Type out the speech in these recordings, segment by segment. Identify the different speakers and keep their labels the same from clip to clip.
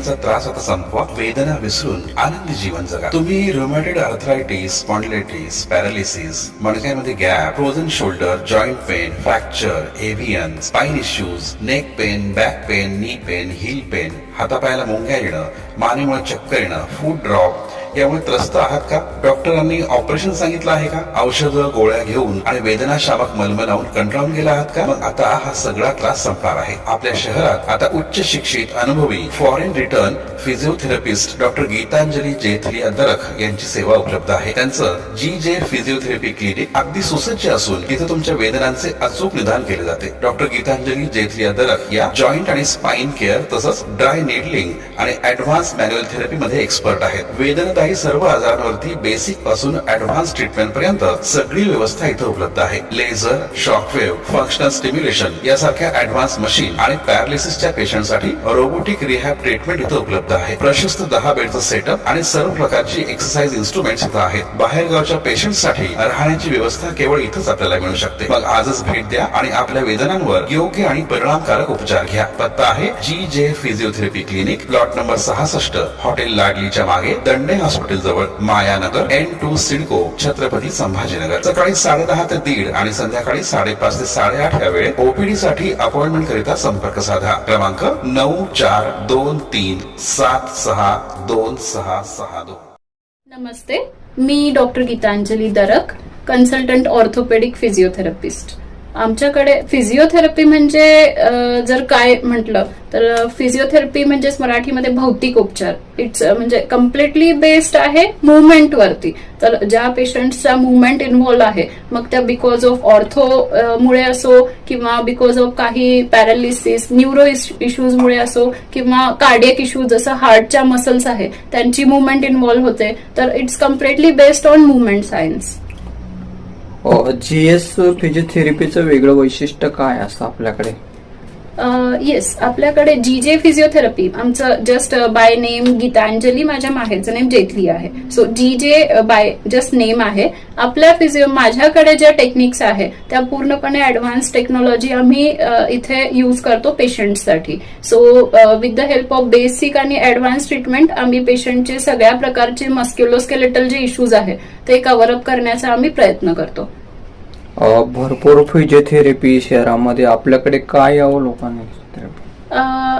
Speaker 1: वेदनांचा त्रास आता संपवा. वेदना विसरून आनंदी जीवन जगा. तुम्ही rheumatoid arthritis spondylitis paralysis मणक्यामध्ये gap frozen shoulder joint pain fracture एव्हियन spine issues neck pain back pain knee pain heel pain हातापायाला मुंग्या येणं मानेमुळे चक्कर येणं फूड ड्रॉप यामुळे त्रस्त आहात का? डॉक्टरांनी ऑपरेशन सांगितलं आहे का? औषधं गोळ्या घेऊन आणि वेदनाशामक मलम लावून कंटाळून गेला आहात का? मग आता हा सगळा त्रास संपणार आहे. आपल्या शहरात आता उच्च शिक्षित अनुभवी foreign return physiotherapist doctor Geetanjali Jethli Adrakh यांची सेवा उपलब्ध आहे. त्यांचं जी जे फिजिओथेरपी क्लिनिक अगदी सुसज्ज असून तिथे तुमच्या वेदनांचे अचूक निदान केले जाते. डॉक्टर गीतांजली जेथली अदरख या जॉईंट आणि स्पाइन केअर तसंच ड्राय नेडलिंग आणि ऍडव्हान्स मॅन्युअल थेरपी मध्ये एक्सपर्ट आहेत. वेदनदायी सर्व आजारांवरती बेसिकपासून ऍडव्हान्स ट्रीटमेंट पर्यंत सगळी व्यवस्था इथं उपलब्ध आहे. लेझर शॉकवेव्ह फंक्शनल स्टिम्युलेशन यासारख्या ऍडव्हान्स मशीन आणि पॅरालिसिसच्या पेशंटसाठी रोबोटिक रिहॅब ट्रीटमेंट इथं उपलब्ध आहे. प्रशस्त दहा बेडचं सेटअप आणि सर्व प्रकारची एक्सरसाइज इन्स्ट्रुमेंट इथं आहेत. बाहेरगावच्या पेशंटसाठी राहण्याची व्यवस्था केवळ इथंच आपल्याला मिळू शकते. मग आजच भेट द्या आणि आपल्या वेदनांवर योग्य आणि परिणामकारक उपचार घ्या. पत्ता आहे G J physiotherapy clinic plot number सहासष्ट हॉटेल लाडलीच्या मागे दंडे हॉस्पिटल जवळ Mayanagar N two CIDCO Chhatrapati Sambhajinagar सकाळी साडे दहा ते दीड आणि संध्याकाळी साडेपाच ते साडेआठ या वेळेत ओपीडी साठी अपॉइंटमेंट करिता संपर्क साधा. क्रमांक नऊ चार दोन तीन सात सहा दोन सहा सहा दोन.
Speaker 2: नमस्ते मी doctor Gitanjali Darak consultant orthopaedic physiotherapist. आमच्याकडे फिजिओथेरपी म्हणजे जर काय म्हटलं तर फिजिओथेरपी म्हणजेच मराठीमध्ये भौतिक उपचार. इट्स म्हणजे कम्प्लिटली बेस्ड आहे मुवमेंट वरती. तर ज्या पेशंटचा मुवमेंट इन्व्हॉल्व्ह आहे मग त्या बिकॉज ऑफ ऑर्थो मुळे असो किंवा बिकॉज ऑफ काही पॅरालिसिस न्यूरो इश्यूज मुळे असो किंवा कार्डियक इश्यूज जसं हार्टच्या मसल्स आहे त्यांची मुवमेंट इन्व्हॉल्व्ह होते. तर it's completely based on movement science
Speaker 3: G S फिजिओथेरपीचं वेगळं वैशिष्ट्य काय असतं आपल्याकडे?
Speaker 2: येस आपल्याकडे जी जे फिजिओथेरपी आमचं जस्ट बाय नेम गीतांजली माझ्या माहेरचं नेम जेथली आहे. सो जी जे बाय जस्ट नेम आहे. आपल्या फिजिओ माझ्याकडे ज्या टेक्निक्स आहे त्या पूर्णपणे ऍडव्हान्स टेक्नॉलॉजी आम्ही इथे यूज करतो पेशंटसाठी so with the help of basic आणि ऍडव्हान्स ट्रीटमेंट आम्ही पेशंटचे सगळ्या प्रकारचे मस्क्युलोस्केलेटल जे इश्यूज आहे ते कव्हरअप करण्याचा आम्ही प्रयत्न करतो.
Speaker 3: भरपूर फिजिओथेरपी शहरामध्ये. आपल्याकडे काय यावं लोकांनी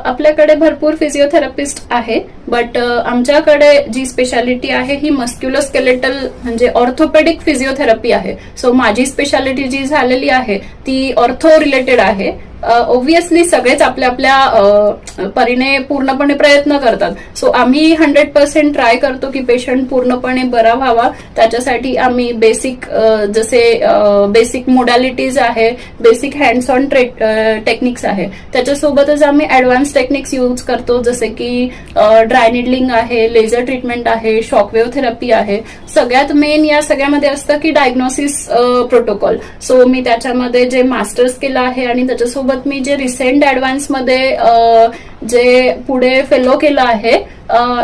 Speaker 2: आपल्याकडे भरपूर फिजिओथेरपिस्ट आहे बट आमच्याकडे जी स्पेशालिटी आहे ही मस्क्युलोस्केलेटल म्हणजे ऑर्थोपेडिक फिजिओथेरपी आहे. सो माझी स्पेशालिटी जी झालेली आहे ती ऑर्थो रिलेटेड आहे. ओब्विसली सगळेच आपल्या आपल्या परीने पूर्णपणे प्रयत्न करतात. सो आम्ही हंड्रेड पर्सेंट ट्राय करतो की पेशंट पूर्णपणे बरा व्हावा. त्याच्यासाठी आम्ही बेसिक जसे बेसिक मोडॅलिटीज आहे बेसिक हँड्स ऑन टेक्निक्स आहे. त्याच्यासोबतच आम्ही ऍडव्हान्स टेक्निक्स यूज करतो जसे की ड्राय निडलिंग आहे लेझर ट्रीटमेंट आहे शॉकवेव्ह थेरपी आहे. सगळ्यात मेन या सगळ्यामध्ये असतं की डायग्नोसिस प्रोटोकॉल सो मी त्याच्यामध्ये जे मास्टर्स केलं आहे आणि त्याच्यासोबत मी जे रिसेंट ऍडव्हान्समध्ये जे पुढे फेलो केलं आहे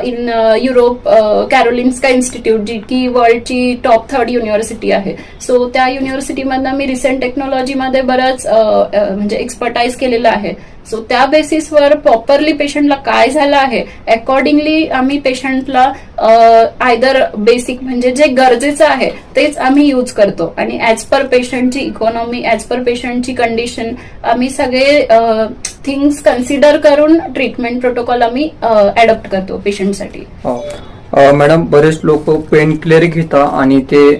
Speaker 2: इन युरोप कॅरोलिन्स्का इन्स्टिट्यूट जी की वर्ल्डची टॉप थर्ड युनिव्हर्सिटी आहे. सो त्या युनिव्हर्सिटीमधनं मी रिसेंट टेक्नॉलॉजीमध्ये बरंच म्हणजे एक्सपर्टाईज केलेलं आहे. सो त्या बेसिसवर प्रॉपरली पेशंटला काय झालं आहे? अकॉर्डिंगली आम्ही पेशंटला आयदर बेसिक म्हणजे जे गरजेचं आहे तेच आम्ही यूज करतो. आणि ऍज पर पेशंटची इकॉनॉमी ऍज पर पेशंटची कंडिशन आम्ही सगळे थिंग्स कन्सिडर करून ट्रीटमेंट प्रोटोकॉल आम्ही अडॉप्ट करतो पेशंटसाठी
Speaker 3: मॅडम हो. बरेच लोक पेन क्लिअर घेतात आणि ते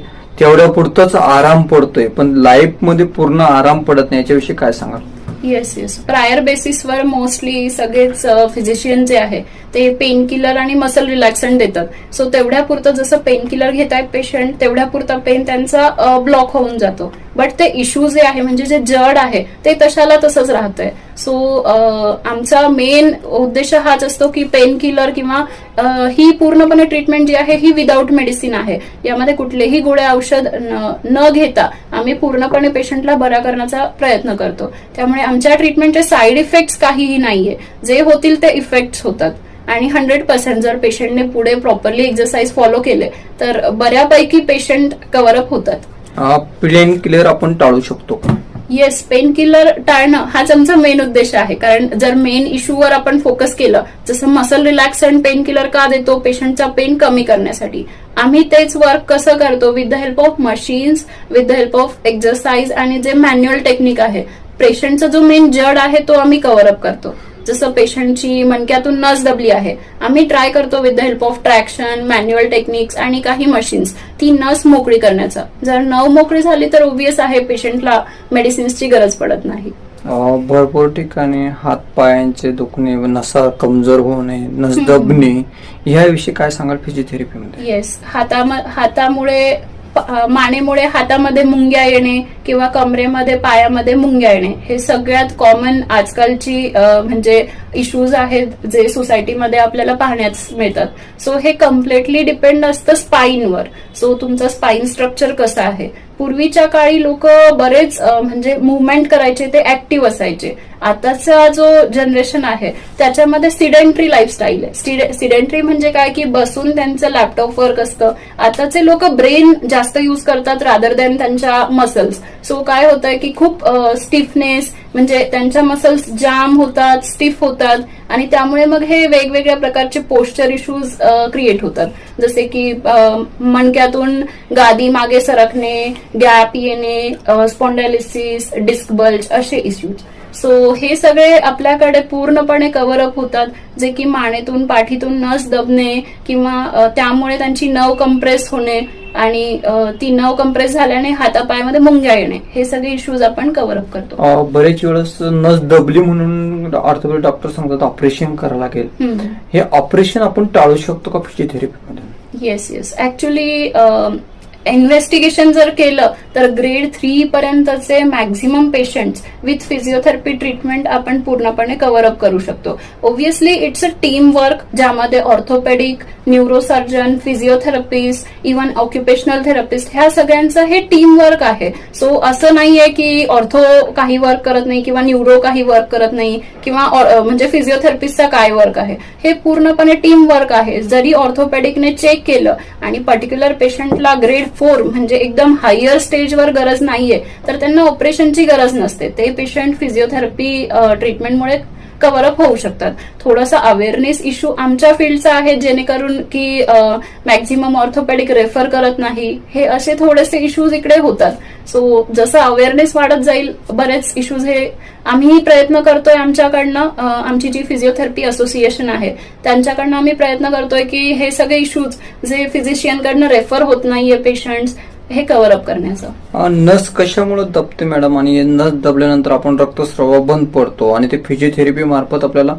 Speaker 3: तेवढ्या पुरतच आराम पडतोय. पण लाईफमध्ये पूर्ण आराम पडत नाही. याच्याविषयी काय सांगाल?
Speaker 2: येस येस प्रायर बेसिसवर मोस्टली सगळेच फिजिशियन जे आहे ते पेन किलर आणि मसल रिलॅक्सन देतात. सो तेवढ्यापुरतं जसं पेन किलर घेत आहेत पेशंट तेवढ्यापुरता पेन त्यांचा ब्लॉक होऊन जातो. बट ते इश्यू जे आहे म्हणजे जे जड आहे ते तशाला तसंच राहतंय. सो आमचा मेन उद्देश हाच असतो की पेन किलर किंवा ही पूर्णपणे ट्रीटमेंट जी आहे ही विदाऊट मेडिसिन आहे. यामध्ये कुठलेही गोळ्या औषध न- न घेता आम्ही पूर्णपणे पेशंटला बरा करण्याचा प्रयत्न करतो. त्यामुळे आमच्या ट्रीटमेंटचे साईड इफेक्ट्स काहीही नाहीये. जे होतील ते इफेक्ट्स होतात. आणि हंड्रेड पर्सेंट जर पेशंटने पुढे प्रॉपरली एक्सरसाइज फॉलो केले तर बऱ्यापैकी पेशंट कव्हर अप होतात.
Speaker 3: पेन किलर आपण टाळू शकतो.
Speaker 2: येस पेन किलर टाळणं हाच आमचा मेन उद्देश आहे. कारण जर मेन इश्यूवर आपण फोकस केलं जसं मसल रिलॅक्सन पेन किलर का देतो पेशंटचा पेन कमी करण्यासाठी? आम्ही तेच वर्क कसं करतो? With the help of machines with the help of exercise आणि जे मॅन्युअल टेक्निक आहे पेशंटचा जो मेन जड आहे तो आम्ही कव्हर अप करतो. जसं पेशंटची मणक्यातून नस दबली आहे. आम्ही ट्राय करतो with the help of traction manual techniques आणि काही मशीन्स ती नस मोकळी करण्याचा. जर न मोकळी झाली तर ओबियस आहे पेशंटला मेडिसिन्सची गरज पडत नाही.
Speaker 3: भरपूर ठिकाणी हात पायांचे दुखणे व नसा कमजोर होणे नस दबणे याविषयी काय सांगाल फिजिओथेरपीमध्ये
Speaker 2: येस हाता हातामुळे मानेमुळे हातामध्ये मुंग्या येणे किंवा कमरेमध्ये पायामध्ये मुंग्या येणे हे सगळ्यात कॉमन आजकालची म्हणजे इश्यूज आहेत जे सोसायटीमध्ये आपल्याला पाहण्यास मिळतात. सो हे कम्प्लिटली डिपेंड असतं स्पाईनवर सो तुमचं स्पाईन स्ट्रक्चर कसं आहे? पूर्वीच्या काळी लोक बरेच म्हणजे मुवमेंट करायचे ते ऍक्टिव्ह असायचे. आताचा जो जनरेशन आहे त्याच्यामध्ये सिडेंट्री लाईफस्टाईल आहे. सिडेंट्री म्हणजे काय? की बसून त्यांचं लॅपटॉप वर्क असतं. आताचे लोक ब्रेन जास्त युज करतात रादर दॅन त्यांच्या मसल्स सो काय होतंय की खूप स्टिफनेस म्हणजे त्यांच्या मसल्स जाम होतात स्टिफ होतात. आणि त्यामुळे मग हे वेगवेगळ्या प्रकारचे पोस्चर इश्यूज क्रिएट होतात. जसे की मणक्यातून गादी मागे सरकणे गॅप येणे स्पॉन्डॅलिसिस डिस्क बल्ज असे इश्यूज सो हे सगळे आपल्याकडे पूर्णपणे कव्हर अप होतात. जे की मानेतून पाठीतून नस दबणे किंवा त्यामुळे त्यांची नव कंप्रेस होणे आणि ती नव कंप्रेस झाल्याने हातापायामध्ये मुंग्या येणे. हे सगळे इश्यूज आपण कव्हर अप करतो.
Speaker 3: बरेच वेळेस नस दबली म्हणून ऑर्थोपेडिक डॉक्टर सांगतात ऑपरेशन करावं लागेल. हे ऑपरेशन आपण टाळू शकतो का फिजिओथेरपीमध्ये
Speaker 2: येस येस ऍक्च्युली इन्व्हेस्टिगेशन जर केलं तर ग्रेड थ्री पर्यंतचे maximum patients with physiotherapy treatment आपण पूर्णपणे कव्हर अप करू शकतो. Obviously it's a team work ज्यामध्ये orthopaedic neurosurgeon physiotherapist even occupational therapist ह्या सगळ्यांचं हे टीम वर्क आहे. सो असं नाहीये की ऑर्थो काही वर्क करत नाही किंवा न्यूरो काही वर्क करत नाही किंवा म्हणजे फिजिओथेरपिस्टचा काय वर्क आहे. हे पूर्णपणे टीम वर्क आहे. जरी ऑर्थोपेडिकने चेक केलं आणि पर्टिक्युलर पेशंटला ग्रेड फोर म्हणजे एकदम हायर स्टेजवर गरज नाहीये तर त्यांना ऑपरेशनची गरज नसते. ते पेशंट फिजिओथेरपी ट्रीटमेंटमुळे कव्हर अप होऊ शकतात. थोडासा अवेअरनेस इश्यू आमच्या फील्डचा आहे जेणेकरून की मॅक्झिमम ऑर्थोपेडिक रेफर करत नाही. हे असे थोडेसे इश्यूज इकडे होतात. सो जसं अवेअरनेस वाढत जाईल बरेच इश्यूज हे आम्ही प्रयत्न करतोय आमच्याकडनं. आमची जी फिजिओथेरपी असोसिएशन आहे त्यांच्याकडनं आम्ही प्रयत्न करतोय की हे सगळे इश्यूज जे फिजिशियनकडनं रेफर होत नाहीये पेशंट्स हे कव्हर अप करण्याचं.
Speaker 3: नस कशामुळे दबते मॅडम आणि नस दबल्यानंतर आपण रक्तस्राव बंद पडतो आणि ते फिजिओथेरपी मार्फत आपल्याला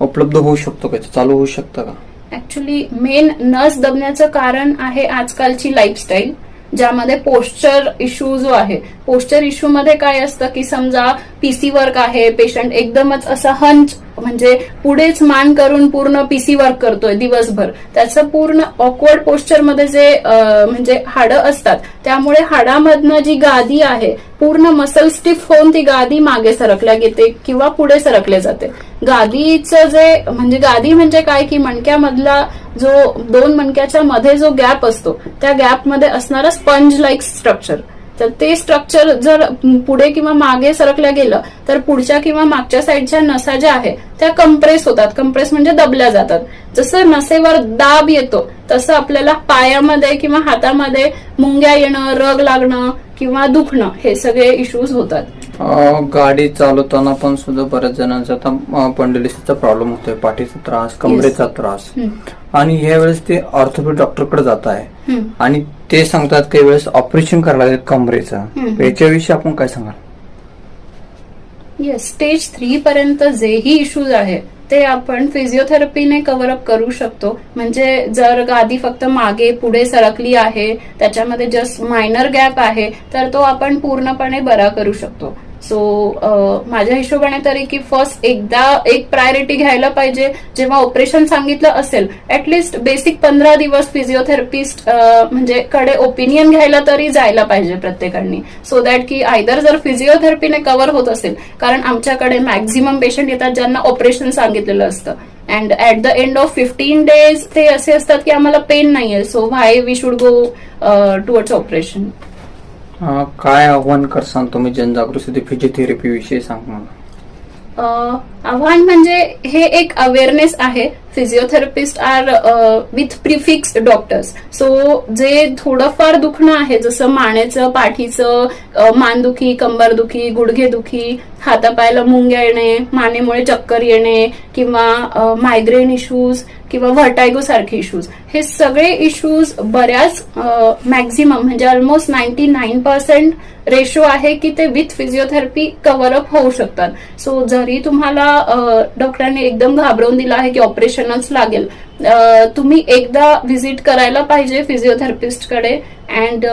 Speaker 3: उपलब्ध होऊ शकतो का? चालू होऊ शकतं का?
Speaker 2: ऍक्च्युली मेन नस दबण्याचं कारण आहे आजकालची लाईफस्टाईल ज्यामध्ये पोस्चर इश्यू जो आहे. पोस्चर इश्यू मध्ये काय असतं की समजा पीसी वर्क आहे पेशंट एकदमच असं हंच म्हणजे पुढेच मान करून पूर्ण पीसी वर्क करतोय दिवसभर. त्याचं पूर्ण ऑकवर्ड पोस्चरमध्ये जे म्हणजे हाडं असतात त्यामुळे हाडामधनं जी गादी आहे पूर्ण मसल स्टिफ होऊन ती गादी मागे सरकल्या गेते किंवा पुढे सरकले जाते. गादीचं जे म्हणजे गादी म्हणजे काय की मणक्यामधला जो दोन मणक्याच्या मध्ये जो गॅप असतो त्या गॅपमध्ये असणारा स्पंज लाईक स्ट्रक्चर तर ते स्ट्रक्चर जर पुढे किंवा मागे सरकल्या गेलं तर पुढच्या किंवा मागच्या साईडच्या नसा ज्या आहे त्या कंप्रेस होतात. कंप्रेस म्हणजे दबल्या जातात. जसं नसेवर दाब येतो तसं आपल्याला पायामध्ये किंवा हातामध्ये मुंग्या येणं रग लागणं किंवा दुखणं हे सगळे इश्यूज होतात
Speaker 3: अं, गाडी चालवताना पण सुद्धा बऱ्याच जणांचा आता पंडलिसीचा प्रॉब्लेम होतोय पाठीचा त्रास कमरेचा त्रास
Speaker 2: हम्म.
Speaker 3: आणि ह्या वेळेस ते ऑर्थोपेडिक डॉक्टरकडे जात आहे
Speaker 2: हम्म.
Speaker 3: आणि ते सांगतात काही वेळेस ऑपरेशन करायला लागेल कमरेचं
Speaker 2: हम्म.
Speaker 3: याच्याविषयी आपण काय सांगाल
Speaker 2: येस स्टेज थ्री पर्यंत जेही इश्यूज आहे ते आपण फिजिओथेरपीने कव्हर अप करू शकतो. म्हणजे जर गादी फक्त मागे पुढे सरकली आहे त्याच्यामध्ये जस्ट मायनर गॅप आहे तर तो आपण पूर्णपणे बरा करू शकतो. सो माझ्या हिशोबाने तरी की फर्स्ट एकदा एक प्रायोरिटी घ्यायला पाहिजे. जेव्हा ऑपरेशन सांगितलं असेल ऍटलिस्ट बेसिक पंधरा दिवस फिजिओथेरपिस्ट म्हणजे कडे ओपिनियन घ्यायला तरी जायला पाहिजे प्रत्येकाने. सो दॅट की आयदर जर फिजिओथेरपीने कव्हर होत असेल कारण आमच्याकडे मॅक्झिमम पेशंट येतात ज्यांना ऑपरेशन सांगितलेलं असतं. And at the end of fifteen days ते असे असतात की आम्हाला पेन नाहीये. So why we should go towards operation
Speaker 3: काय आव्हान करसान तुम्ही जनजागृती फिजिओथेरपी विषयी सांग मला.
Speaker 2: आव्हान म्हणजे हे एक अवेअरनेस आहे. Physiotherapist are with prefix doctors so जे थोडंफार दुखणं आहे जसं मानेचं पाठीचं मानदुखी कंबरदुखी गुडघेदुखी हातापायाला मुंग्या येणे मानेमुळे चक्कर येणे किंवा मायग्रेन इश्यूज किंवा व्हर्टायगो सारखे इश्यूज हे सगळे इश्यूज बऱ्याच मॅक्झिमम म्हणजे almost ninety nine percent ratio आहे की ते विथ फिजिओथेरपी कव्हर अप होऊ शकतात. सो जरी तुम्हाला डॉक्टरांनी एकदम घाबरवून दिलं आहे की ऑपरेशन प्रोफेशनल्स लागेल. तुम्ही एकदा व्हिजिट करायला पाहिजे फिजिओथेरपिस्टकडे अँड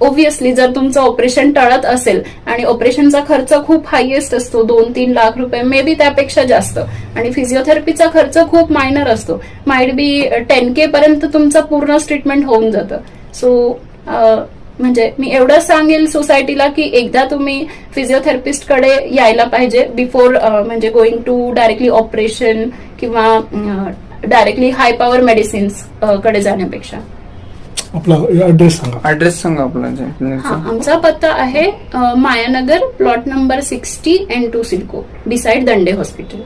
Speaker 2: ओबियसली जर तुमचं ऑपरेशन टळत असेल आणि ऑपरेशनचा खर्च खूप हायएस्ट असतो दोन तीन लाख रुपये मे बी त्यापेक्षा जास्त आणि फिजिओथेरपीचा खर्च खूप मायनर असतो माइट बी टेन के पर्यंत तुमचं पूर्ण ट्रीटमेंट होऊन जातं. सो म्हणजे मी एवढंच सांगेल सोसायटीला की एकदा तुम्ही फिजिओथेरपिस्टकडे यायला पाहिजे बिफोर म्हणजे गोइंग टू डायरेक्टली ऑपरेशन किंवा डायरेक्टली हाय पॉवर मेडिसिन्सकडे जाण्यापेक्षा.
Speaker 4: आपला ऍड्रेस सांगा.
Speaker 3: ऍड्रेस सांगा आपला जे
Speaker 2: हा
Speaker 3: क्लिनिकचा.
Speaker 2: आमचा पत्ता आहे Mayanagar plot number sixty N two CIDCO beside Dande hospital